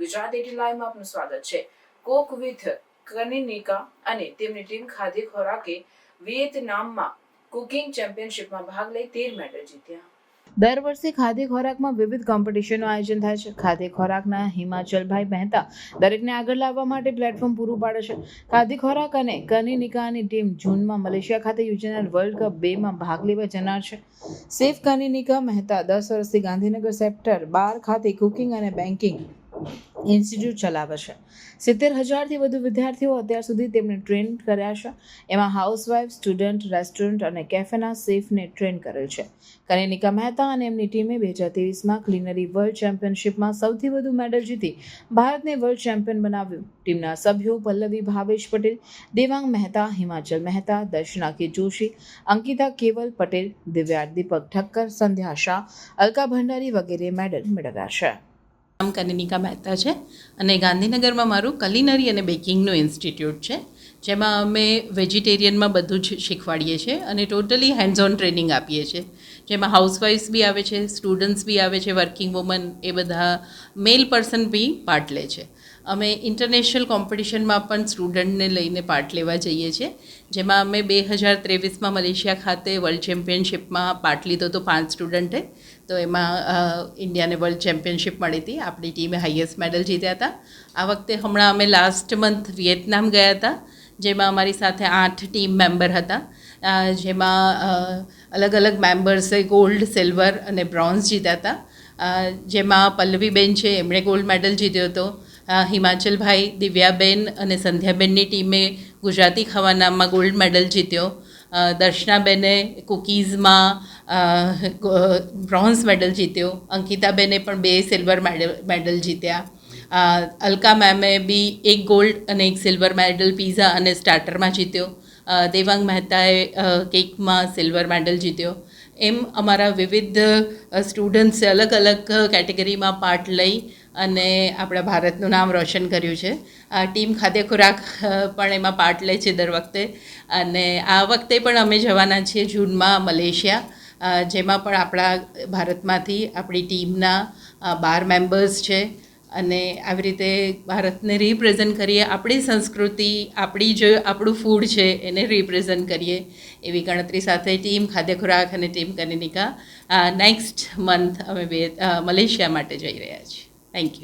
ગુજરાત લાઈવમાં આપનું સ્વાગત છે. કોક વિથ કનિનિકા અને તેમની ટીમ ખાદ્ય ખોરાકે વિયેતનામમાં કુકિંગ ચેમ્પિયનશિપમાં ભાગ લઈ તેર મેડલ જીત્યા. દર વર્ષે ખાદ્ય ખોરાકમાં વિવિધ કોમ્પિટિશનનું આયોજન થાય છે. ખાદ્ય ખોરાકના હિમાચલભાઈ મહેતા દરેકને આગળ લાવવા માટે પ્લેટફોર્મ પૂરું પાડે છે. ખાદ્ય ખોરાક અને કનિનિકાની ટીમ જૂનમાં મલેશિયા ખાતે યોજાનાર વર્લ્ડ કપ બેમાં ભાગ લેવા જનાર છે. સેફ કનિનિકા મહેતા દસ વર્ષથી ગાંધીનગર સેક્ટર બાર ખાતે કુકિંગ અને બેન્કિંગ ઇન્સ્ટિટ્યૂટ ચલાવે છે સિત્તેર હજારથી વધુ વિદ્યાર્થીઓ અત્યાર સુધી તેમને ટ્રેન કર્યા છે. એમાં હાઉસવાઇફ, સ્ટુડન્ટ, રેસ્ટોરન્ટ અને કેફેના સેફને ટ્રેન કરેલ છે. કનિનિકા મહેતા અને એમની ટીમે બે હજાર ત્રેવીસમાં ક્લિનરી વર્લ્ડ ચેમ્પિયનશિપમાં સૌથી વધુ મેડલ જીતી ભારતને વર્લ્ડ ચેમ્પિયન બનાવ્યું. ટીમના સભ્યો પલ્લવી ભાવેશ પટેલ, દેવાંગ મહેતા, હિમાચલ મહેતા, દર્શના કે જોશી, અંકિતા કેવલ પટેલ દિવ્યા દીપક ઠક્કર, સંધ્યા શાહ, અલકા ભંડારી વગેરે મેડલ મેળવ્યા છે. નામ કનિનિકા મહેતા છે અને ગાંધીનગરમાં મારું કલિનરી અને બેકિંગનું ઇન્સ્ટિટ્યૂટ છે, જેમાં અમે વેજીટેરિયનમાં બધું જ શીખવાડીએ છીએ અને ટોટલી હેન્ડ્સ ઓન ટ્રેનિંગ આપીએ છીએ. જેમાં હાઉસવાઇફ્સ બી આવે છે સ્ટુડન્ટ્સ બી આવે છે વર્કિંગ વુમન એ બધા મેલ પર્સન બી પાર્ટ લે છે. અમે ઇન્ટરનેશનલ કોમ્પિટિશનમાં પણ સ્ટુડન્ટને લઈને પાર્ટ લેવા જઈએ છીએ. જેમાં અમે બે હજાર ત્રેવીસમાં મલેશિયા ખાતે વર્લ્ડ ચેમ્પિયનશિપમાં પાર્ટ લીધો હતો પાંચ સ્ટુડન્ટે તો એમાં ઇન્ડિયાને વર્લ્ડ ચેમ્પિયનશિપ મળી હતી. આપણી ટીમે હાઈએસ્ટ મેડલ જીત્યા હતા. આ વખતે હમણાં અમે લાસ્ટ મંથ વિયેતનામ ગયા હતા, જેમાં અમારી સાથે આઠ ટીમ મેમ્બર હતા. જેમાં અલગ અલગ મેમ્બર્સે ગોલ્ડ સિલ્વર અને બ્રોન્ઝ જીત્યા હતા. જેમાં પલ્લવીબેન છે, એમણે ગોલ્ડ મેડલ જીત્યો હતો. હિમાચલભાઈ દિવ્યાબેન અને સંધ્યાબેનની ટીમે ગુજરાતી ખાવાનામાં ગોલ્ડ મેડલ જીત્યો. દર્શનાબેને કુકીઝમાં બ્રોન્ઝ મેડલ જીત્યો. અંકિતાબેને પણ બે સિલ્વર મેડલ મેડલ જીત્યા. અલકા મેમે બી એક ગોલ્ડ અને એક સિલ્વર મેડલ પીઝા અને સ્ટાર્ટરમાં જીત્યો. દેવાંગ મહેતાએ કેકમાં સિલ્વર મેડલ જીત્યો. એમ અમારા વિવિધ સ્ટુડન્ટ્સે અલગ અલગ કેટેગરીમાં પાર્ટ લઈ અને આપણા ભારતનું નામ રોશન કર્યું છે. આ ટીમ ખાદ્ય ખોરાક પણ એમાં પાર્ટ લે છે દર વખતે. અને આ વખતે પણ અમે જવાના છીએ જૂનમાં મલેશિયા જેમાં પણ આપણા ભારતમાંથી આપણી ટીમના બાર મેમ્બર્સ છે. અને આવી રીતે ભારતને રિપ્રેઝન્ટ કરીએ, આપણી સંસ્કૃતિ, આપણી જે આપણું ફૂડ છે, એને રિપ્રેઝન્ટ કરીએ એવી ગણતરી સાથે ટીમ ખાદ્ય ખોરાક અને ટીમ કનિનિકા નેક્સ્ટ મંથ અમે બે મલેશિયા માટે જઈ રહ્યા છીએ. Thank you.